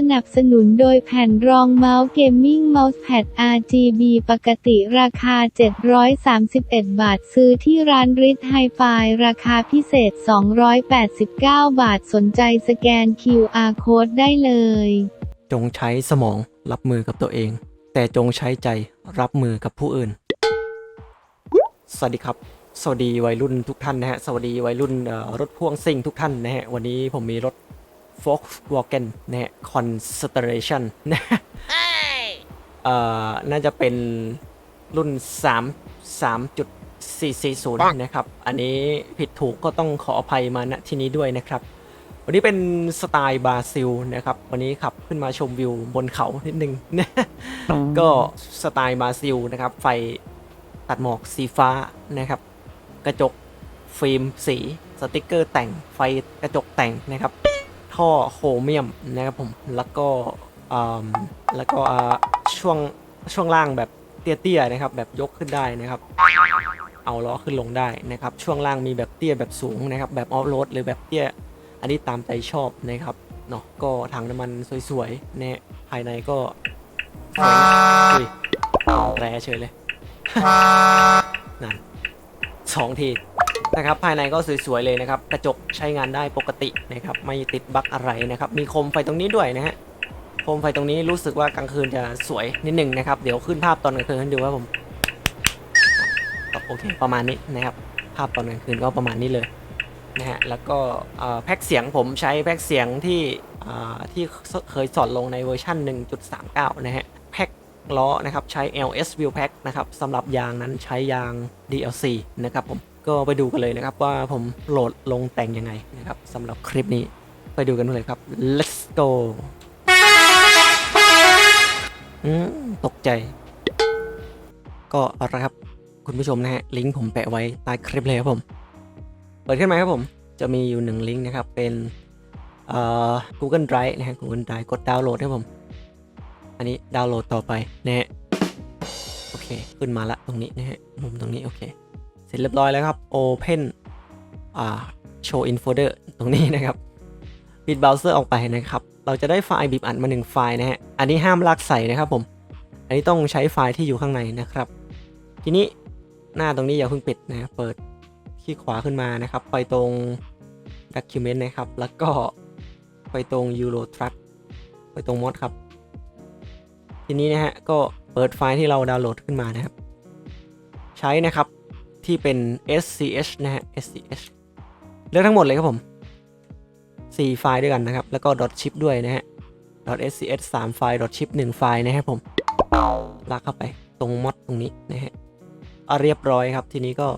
สนับสนุนโดยแผ่นรองเมาส์เกมมิ่งเมาส์แพด RGB ปกติราคา 731 บาท ซื้อที่ร้านริทไฮไฟราคาพิเศษ 289 บาทสนใจสแกน QR Code ได้เลย จงใช้สมองรับมือกับตัวเอง แต่จงใช้ใจรับมือกับผู้อื่น สวัสดีครับ สวัสดีวัยรุ่นทุกท่านนะฮะ สวัสดีวัยรุ่นรถพ่วงซิ่งทุกท่านนะฮะ วันนี้ผมมีรถ Volkswagen นะฮะ Constellation นะฮะเอ่อน่าจะเป็นรุ่น 3 3.440 นะครับ อันนี้ผิดถูกก็ต้องขออภัยมาณที่นี้ด้วยนะครับ วันนี้เป็นสไตล์บราซิลนะครับ วันนี้ขับขึ้นมาชมวิวบนเขานิดนึงนะก็สไตล์บราซิลนะครับ ไฟตัดหมอกสีฟ้านะครับ กระจกฟิล์มสีสติกเกอร์แต่งไฟกระจกแต่งนะครับ ท่อโครเมียมนะครับผม แล้วก็อืมแล้วก็อ่าช่วงช่วงล่างแบบเตี้ยๆนะครับ แบบยกขึ้นได้นะครับ เอาล้อขึ้นลงได้นะครับ ช่วงล่างมีแบบเตี้ยแบบสูงนะครับ แบบออฟโรดหรือแบบเตี้ย อันนี้ตามใจชอบนะครับเนาะก็ถังน้ำมันสวยๆเนี่ยภายในก็สวยอุ้ยแรเฉยเลยนั่นสองที นะครับภายในก็สวยๆเลยนะครับกระจกใช้งานได้ปกตินะครับไม่ติดบั๊กอะไรนะครับมีโคมไฟตรงนี้ด้วยนะฮะโคมไฟตรงนี้รู้สึกว่ากลางคืนจะสวยนิดหนึ่งนะครับเดี๋ยวขึ้นภาพตอนกลางคืนให้ดูว่าผมโอเคประมาณนี้นะครับภาพตอนกลางคืนก็ประมาณนี้เลยนะฮะแล้วก็แพ็กเสียงผมใช้แพ็กเสียงที่ที่เคยสอนลงในเวอร์ชัน1.39 นะฮะแพ็กล้อนะครับใช้ LS Wheel Pack นะครับสำหรับยางนั้นใช้ยาง DLC นะครับผม ก็ไปดูกันเลยนะครับว่าผมโหลดลงแต่งยังไงนะครับสำหรับคลิปนี้ไปดูกันเลยครับ let's go อืมตกใจ ก็เอาละครับคุณผู้ชมนะฮะลิงก์ผมแปะไว้ใต้คลิปเลยครับผม เปิดขึ้นมาครับผม จะมีอยู่หนึ่งลิงก์นะครับ เป็นเอ่อ Google Drive นะฮะ Google Drive กดดาวน์โหลดครับผม อันนี้ดาวน์โหลดต่อไปนะฮะโอเค ขึ้นมาละตรงนี้นะฮะมุมตรงนี้โอเค เสร็จเรียบร้อยแล้วครับ Open อ่า Show in Folder ตรงนี้นะครับปิดเบราว์เซอร์ออกไปนะครับ เราจะได้ไฟล์บีบอัดมาหนึ่งไฟล์นะฮะ อันนี้ห้ามลากใส่นะครับผม อันนี้ต้องใช้ไฟล์ที่อยู่ข้างในนะครับ ทีนี้หน้าตรงนี้อย่าเพิ่งปิดนะ เปิดคลิกขวาขึ้นมานะครับ ไปตรง Document นะครับ แล้วก็ไปตรง Euro Truck ไปตรง Mod ครับ ทีนี้นะฮะ ก็เปิดไฟล์ที่เราดาวน์โหลดขึ้นมานะครับ ใช้นะครับ ที่เป็น SCH นะฮะ SCH เลือกทั้งหมดเลยครับผม 4 ไฟล์ด้วยกันนะครับ แล้วก็ .chip ด้วยนะฮะ .scs 3ไฟล์ .chip 1 ไฟล์นะครับผม ลากเข้าไปตรงมอดตรงนี้นะฮะเอาเรียบร้อยครับ ทีนี้ก็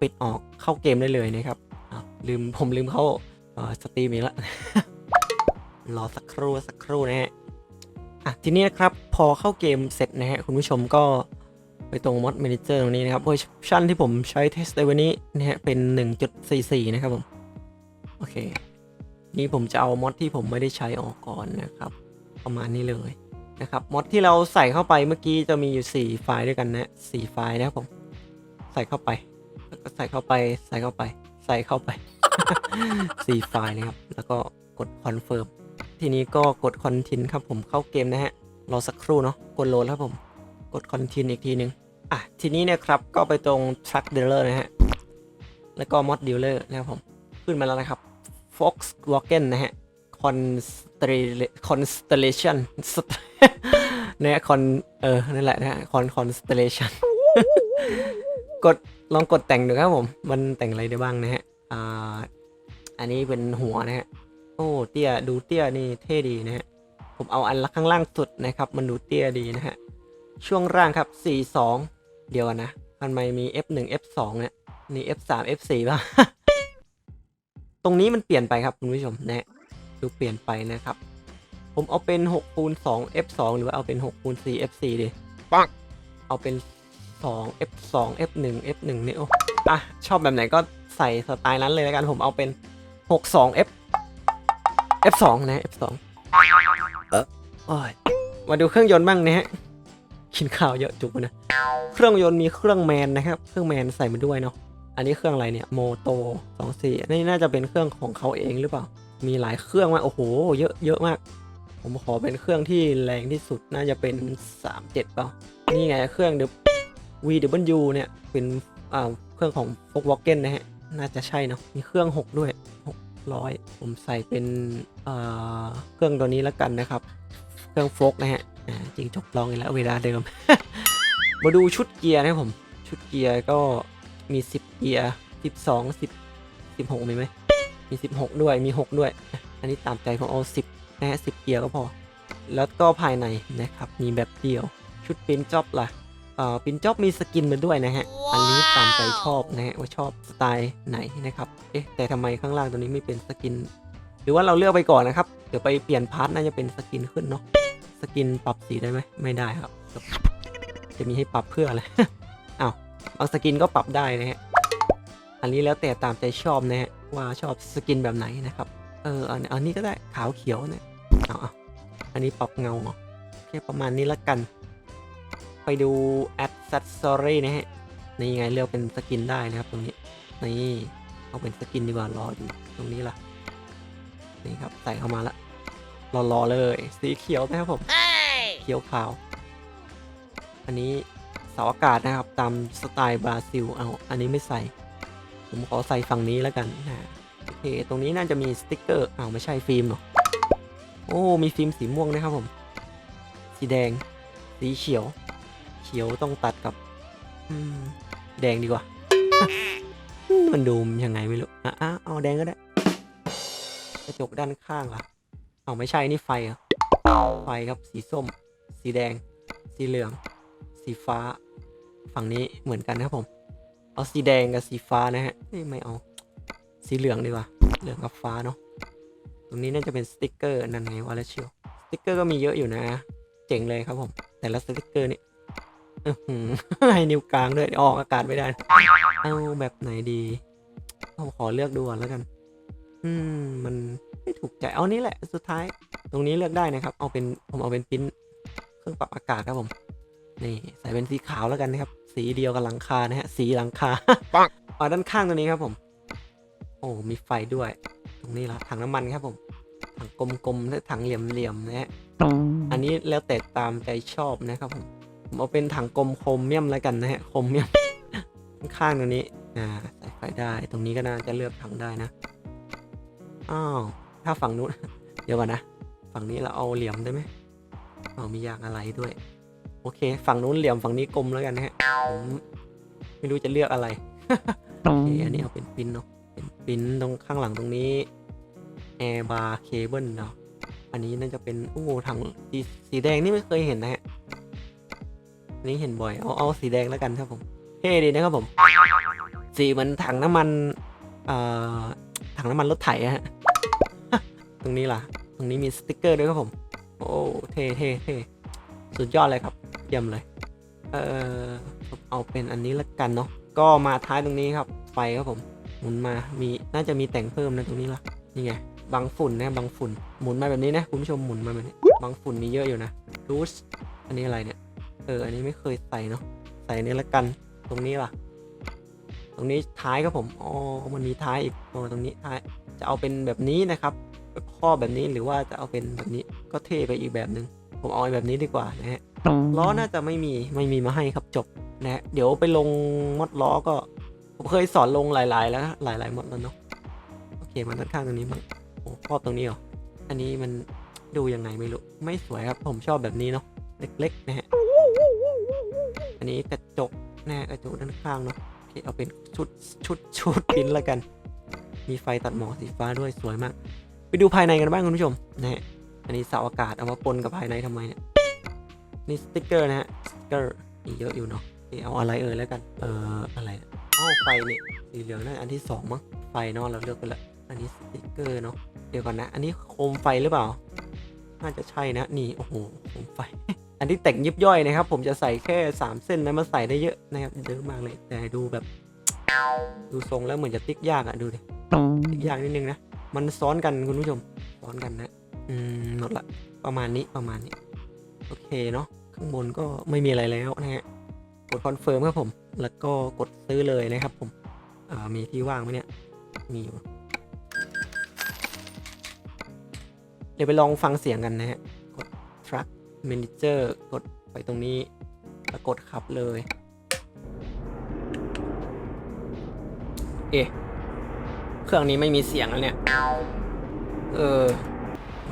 ปิดออกเข้าเกมได้เลยนะครับลืมผมลืมเข้าสตรีมอีกแล้วรอสักครู่สักครู่นะฮะอะทีนี้นะครับพอเข้าเกมเสร็จนะฮะคุณผู้ชมก็ ไปตรง Mod Manager ตรงนี้นะครับเวอร์ชันที่ผมใช้เทสในวันนี้นะฮะเป็น 1.44 นะครับผม โอเค นี่ผมจะเอามอดที่ผมไม่ได้ใช้ออกก่อนนะครับ ประมาณนี้เลยนะครับมอดที่เราใส่เข้าไปเมื่อกี้จะมีอยู่ 4 ไฟล์ด้วยกันนะ4ไฟล์นะครับผม ใส่เข้าไปแล้วก็ใส่เข้าไปใส่เข้าไป ใส่เข้าไป 4 ไฟล์นะครับ แล้วก็กดคอนเฟิร์มทีนี้ก็กด Continue ครับผมเข้าเกมนะฮะรอสักครู่เนาะกดโหลดแล้วครับผม กด Continue อีกทีนึงอะ ทีนี้เนี่ยครับก็ไปตรง Truck Dealer นะฮะ แล้วก็ Mod Dealer นะครับผม ขึ้นมาแล้วนะครับ Volkswagen นะฮะ Constellation นะฮะ Con เออ นั่นแหละนะฮะ Con Constellation กดลองกดแต่งดูครับผม มันแต่งอะไรได้บ้างนะฮะ อ่า อันนี้เป็นหัวนะฮะ โอ้เตี้ย ดูเตี้ยนี่เท่ดีนะฮะ ผมเอาอันละข้างล่างสุดนะครับ มันดูเตี้ยดีนะฮะ ช่วงล่างครับ 42 เดียวกันนะทำไมมี F1 F2 เนี่ยนี่ F3 F4 ป่ะ ตรงนี้มันเปลี่ยนไปครับคุณผู้ชมนะดูเปลี่ยนไปนะครับ ผมเอาเป็น6คูณ2 F2 หรือว่าเอาเป็น6คูณ4 F4 ดีปังเอาเป็น 2 F2 F1 F1 นี่โอ้อะชอบแบบไหนก็ใส่สไตล์นั้นเลยแล้วกันผมเอาเป็น 62 F F2 นะ F2 เออโอ้ยมาดูเครื่องยนต์บ้างนะฮะ กินข้าวเยอะจุกนะ เครื่องยนต์มีเครื่องแมนนะครับ เครื่องแมนใส่มาด้วยเนาะ อันนี้เครื่องอะไรเนี่ยโมโตสองสี่นี่น่าจะเป็นเครื่องของเขาเองหรือเปล่า มีหลายเครื่องมากโอ้โห เยอะเยอะมาก ผมขอเป็นเครื่องที่แรงที่สุดน่าจะเป็น 37 เปล่า นี่ไงเครื่อง VW เดเนี่ยเป็นอ่าเครื่องของ Volkswagen นะฮะ น่าจะใช่เนาะ มีเครื่อง 6 ด้วย 600 ผมใส่เป็นเครื่องตัวนี้แล้วกันนะครับ เครื่องโฟกนะฮะ จริงจบลองอีกแล้วเวลาเดิม มาดูชุดเกียร์นะครับผม ชุดเกียร์ก็มี 10 เกียร์ 12 10 16มีไหมมี 16 ด้วยมี 6 ด้วย อันนี้ตามใจผมเอา 10นะฮะ10 เกียร์ก็พอ แล้วก็ภายในนะครับมีแบบเดียว ชุดปริ้นจ็อบล่ะเอ่อปริ้นจ็อบมีสกินมาด้วยนะฮะ อันนี้ตามใจชอบนะฮะว่าชอบสไตล์ไหนนะครับเอ๊ะแต่ทำไมข้างล่างตัวนี้ไม่เป็นสกิน หรือว่าเราเลือกไปก่อนนะครับ เดี๋ยวไปเปลี่ยนพาร์ทน่าจะเป็นสกินขึ้นเนาะ สกินปรับสีได้ไหมไม่ได้ครับ จะมีให้ปรับเพื่ออะไร อ้าวบางสกินก็ปรับได้นะฮะ อันนี้แล้วแต่ตามใจชอบนะฮะว่าชอบสกินแบบไหนนะครับ เอออันอันนี้ก็ได้ขาวเขียวเนี่ยเอาเอาอันนี้ปรับเงาเหรอแค่ประมาณนี้ละกัน ไปดู accessory นะฮะนี่ไงเลือกเป็นสกินได้นะครับตรงนี้ นี่เอาเป็นสกินดีกว่ารอดูตรงนี้ล่ะ นี่ครับใส่เข้ามาละ รอๆเลย สีเขียวนะครับผมเขียวขาว อันนี้เสาอากาศนะครับ ตามสไตล์บราซิลเอาอันนี้ไม่ใส่ ผมขอใส่ฝั่งนี้แล้วกันนะโอเค ตรงนี้น่าจะมีสติกเกอร์อ้าวไม่ใช่ฟิล์มเหรอโอ้มีฟิล์มสีม่วงนะครับผม สีแดง สีเขียว เขียวต้องตัดกับอืมแดงดีกว่า มันดูยังไงไม่รู้อะอะเอาแดงก็ได้ กระจกด้านข้างล่ะ เอาไม่ใช่นี่ไฟเหรอไฟครับสีส้ม สีแดง สีเหลือง สีฟ้า ฝั่งนี้เหมือนกันครับผม เอาสีแดงกับสีฟ้านะฮะไม่เอา สีเหลืองดีกว่า เหลืองกับฟ้าเนาะตรงนี้น่าจะเป็นสติกเกอร์นั่นไงวาแล้วเชียวสติกเกอร์ก็มีเยอะอยู่นะ เจ๋งเลยครับผม แต่ละสติกเกอร์นี่ให้นิ้วกลางด้วยออกอากาศไม่ได้ เอาแบบไหนดีผมขอเลือกดูก่อนแล้วกัน อืม มัน ถูกใจเอานี่แหละสุดท้ายตรงนี้เลือกได้นะครับ เอาเป็นผมเอาเป็นปริ้นเครื่องปรับอากาศครับผมนี่ใส่เป็นสีขาวแล้วกันนะครับ สีเดียวกับหลังคานะฮะสีหลังคาปังเอาด้านข้างตัวนี้ครับผม โอ้มีไฟด้วย ตรงนี้ละถังน้ำมันครับผมถังกลมๆและถังเหลี่ยมๆนะฮะอันนี้แล้วแต่ตามใจชอบนะครับผมผมเอาเป็นถังกลมโครเมียมแล้วกันนะฮะโครเมียมข้างๆตรงนี้อ่าใส่ไฟได้ ตรงนี้ก็น่าจะเลือกถังได้นะอ้าว ถ้าฝั่งนู้น เดี๋ยวก่อนนะ ฝั่งนี้เราเอาเหลี่ยมได้ไหมเอามียางอะไรด้วย โอเค ฝั่งนู้นเหลี่ยมฝั่งนี้กลมแล้วกันนะฮะผมไม่รู้จะเลือกอะไรโอเคอันนี้เอาเป็นปิ้นเนาะเป็นปิ้นตรงข้างหลังตรงนี้แอร์บาร์เคเบิลเนาะอันนี้น่าจะเป็นโอ้โหถังสีสีแดงนี่ไม่เคยเห็นนะฮะอันนี้เห็นบ่อยเอาเอาสีแดงแล้วกันครับผมเท่ดีนะครับผม สีเหมือนถังน้ำมันเอ่อถังน้ำมันรถไถอะฮะ ตรงนี้ล่ะ ตรงนี้มีสติกเกอร์ด้วยครับผม โอ้เท่เท่เท่สุดยอดเลยครับเยี่ยมเลย เออเอาเป็นอันนี้ละกันเนาะก็มาท้ายตรงนี้ครับไฟครับผมหมุนมามีน่าจะมีแต่งเพิ่มนะตรงนี้ล่ะนี่ไงบังฝุ่นนะบังฝุ่นหมุนมาแบบนี้นะคุณผู้ชมหมุนมาแบบนี้บังฝุ่นมีเยอะอยู่นะรูสอันนี้อะไรเนี่ยเอออันนี้ไม่เคยใส่เนาะใส่อันนี้ละกันตรงนี้ล่ะ ตรงนี้ท้ายครับผมอ๋อมันมีท้ายอีกตรงนี้ท้ายจะเอาเป็นแบบนี้นะครับ แบบข้อแบบนี้หรือว่าจะเอาเป็นแบบนี้ก็เท่ไปอีกแบบหนึ่งผมเอาแบบนี้ดีกว่านะฮะล้อน่าจะไม่มีไม่มีมาให้ครับจบนะฮะเดี๋ยวไปลงมดล้อก็ ผมเคยสอนลงหลาย ๆ แล้วหลายๆมดแล้วเนาะโอเคมาด้านข้างตรงนี้มั้งโอ้ครอบตรงนี้เหรออันนี้มันดูยังไงไม่รู้ไม่สวยครับผมชอบแบบนี้เนาะเล็กๆนะฮะอันนี้กระจกนะฮะกระจกด้านข้างเนาะโอเคเอาเป็นชุดชุดชุดปิ้นละกัน มีไฟตัดหมอกสีฟ้าด้วยสวยมาก ไปดูภายในกันบ้างคุณผู้ชมนะฮะอันนี้เสาอากาศเอามาปนกับภายในทำไมเนี่ยนี่สติกเกอร์นะฮะสติกเกอร์มีเยอะอยู่เนาะโอเคเอาอะไรเอ่ยแล้วกันเอ่ออะไรนะอ้าวไฟนี่สีเหลืองนั่นอันที่สองมั้งไฟเนาะเราเลือกไปละอันนี้สติกเกอร์เนาะเดี๋ยวก่อนนะ อันนี้โคมไฟหรือเปล่า น่าจะใช่นะนี่โอ้โหโคมไฟ อันที่แต่งยิบย่อยนะครับ ผมจะใส่แค่ 3 เส้นนะมาใส่ได้เยอะนะครับเยอะมากเลยแต่ดูแบบ ดูทรงแล้วเหมือนจะติ๊กยากอะดูดิติ๊กยากนิดนึงนะ มันซ้อนกันคุณผู้ชมซ้อนกันนะอืมหมดละประมาณนี้ประมาณนี้ โอเคเนาะข้างบนก็ไม่มีอะไรแล้วนะฮะกดคอนเฟิร์มครับผม แล้วก็กดซื้อเลยนะครับผมมีที่ว่างไหมเนี่ย มีอยู่ เดี๋ยวไปลองฟังเสียงกันนะฮะเมนเจอร์กดไปตรงนี้แล้วกดขับเลย เอ๊ะ เครื่องนี้ไม่มีเสียงแล้วเนี่ย เออ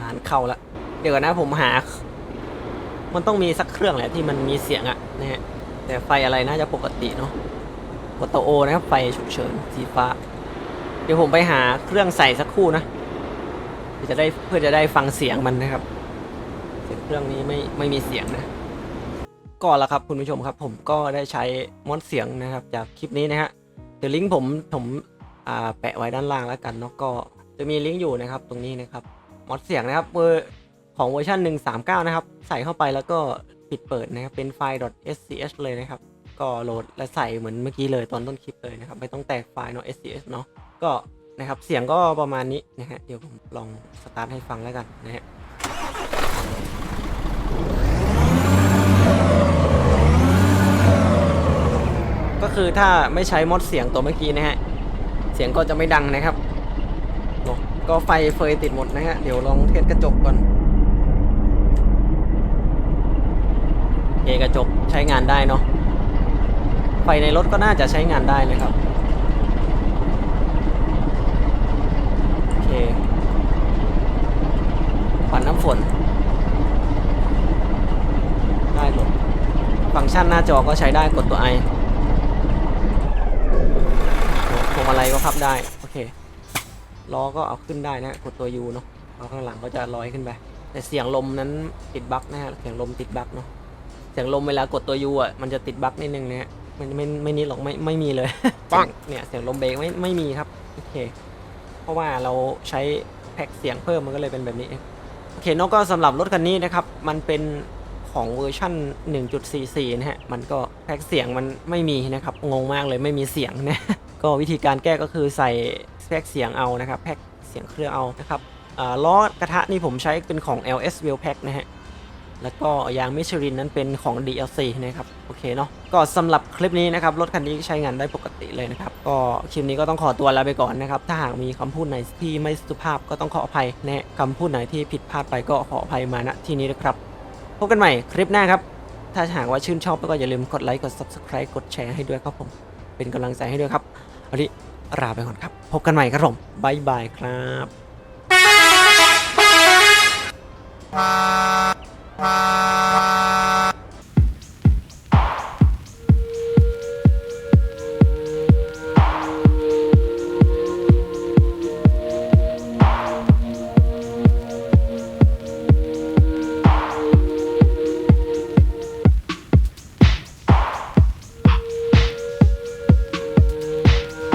งานเข้าละเดี๋ยวก่อนนะผมหา มันต้องมีสักเครื่องแหละที่มันมีเสียงอะนะฮะแต่ไฟอะไรน่าจะปกติเนาะกดตัวโอนะครับไฟฉุกเฉินสีฟ้า เดี๋ยวผมไปหาเครื่องใส่สักคู่นะเพื่อจะได้เพื่อจะได้ฟังเสียงมันนะครับเสียงเครื่องนี้ไม่ไม่มีเสียงนะก็แล้วครับคุณผู้ชมครับ ผมก็ได้ใช้มอดเสียงนะครับ จากคลิปนี้นะฮะเดี๋ยวลิงก์ผมผม แปะไว้ด้านล่างแล้วกันเนาะก็จะมีลิงก์อยู่นะครับตรงนี้นะครับมอดเสียงนะครับเวอร์ของเวอร์ชัน139 นะครับ ใส่เข้าไปแล้วก็ปิดเปิดนะครับเป็นไฟล์ .sch เลยนะครับ ก็โหลดและใส่เหมือนเมื่อกี้เลยตอนต้นคลิปเลยนะครับไม่ต้องแตกไฟล์เนาะ sch เนาะก็นะครับเสียงก็ประมาณนี้นะฮะเดี๋ยวผมลองสตาร์ทให้ฟังแล้วกันนะฮะก็คือถ้าไม่ใช้มอดเสียงตัวเมื่อกี้นะฮะ เสียงก็จะไม่ดังนะครับโอ้ก็ไฟเฟยติดหมดนะฮะ เดี๋ยวลองเทสกระจกก่อนเอกระจกใช้งานได้เนาะ ไฟในรถก็น่าจะใช้งานได้นะครับ โอเคปัดน้ำฝน ได้หมด ฟังก์ชันหน้าจอก็ใช้ได้กดตัว I พวง มาลัยก็พับได้ โอเค ล้อก็เอาขึ้นได้นะ กดตัว U เนาะเอาข้างหลังก็จะลอยขึ้นไป แต่เสียงลมนั้นติดบั๊กนะฮะ เสียงลมติดบั๊กเนาะ เสียงลมเวลากดตัว U อะ มันจะติดบั๊กนิดนึงนะฮะ มันไม่ไม่นิดหรอกไม่ไม่มีเลย ปัง เนี่ยเสียงลมเบรกไม่ไม่มีครับ โอเค เพราะว่าเราใช้แพ็กเสียงเพิ่มมันก็เลยเป็นแบบนี้ โอเคเนอะก็สำหรับรถคันนี้นะครับ มันเป็นของเวอร์ชัน1.44 นะฮะ มันก็แพ็กเสียงมันไม่มีนะครับ งงมากเลยไม่มีเสียงนะ ก็วิธีการแก้ก็คือใส่แพ็กเสียงเอานะครับแพ็กเสียงเครื่องเอานะครับล้อกระทะนี่ผมใช้เป็นของ LS Wheel Pack นะฮะแล้วก็ยางมิชลินนั้นเป็นของ DLC นะครับโอเคเนาะก็สำหรับคลิปนี้นะครับรถคันนี้ใช้งานได้ปกติเลยนะครับก็คลิปนี้ก็ต้องขอตัวลาไปก่อนนะครับถ้าหากมีคำพูดไหนที่ไม่สุภาพก็ต้องขออภัยแนะคำพูดไหนที่ผิดพลาดไปก็ขออภัยมาณที่นี้นะครับพบกันใหม่คลิปหน้าครับถ้าหากว่าชื่นชอบก็อย่าลืมกดไลค์กด Subscribe กดแชร์ให้ด้วยครับผมเป็นกำลังใจให้ด้วยครับ วันนี้ลาไปก่อนครับ พบกันใหม่ครับผมบายบายครับ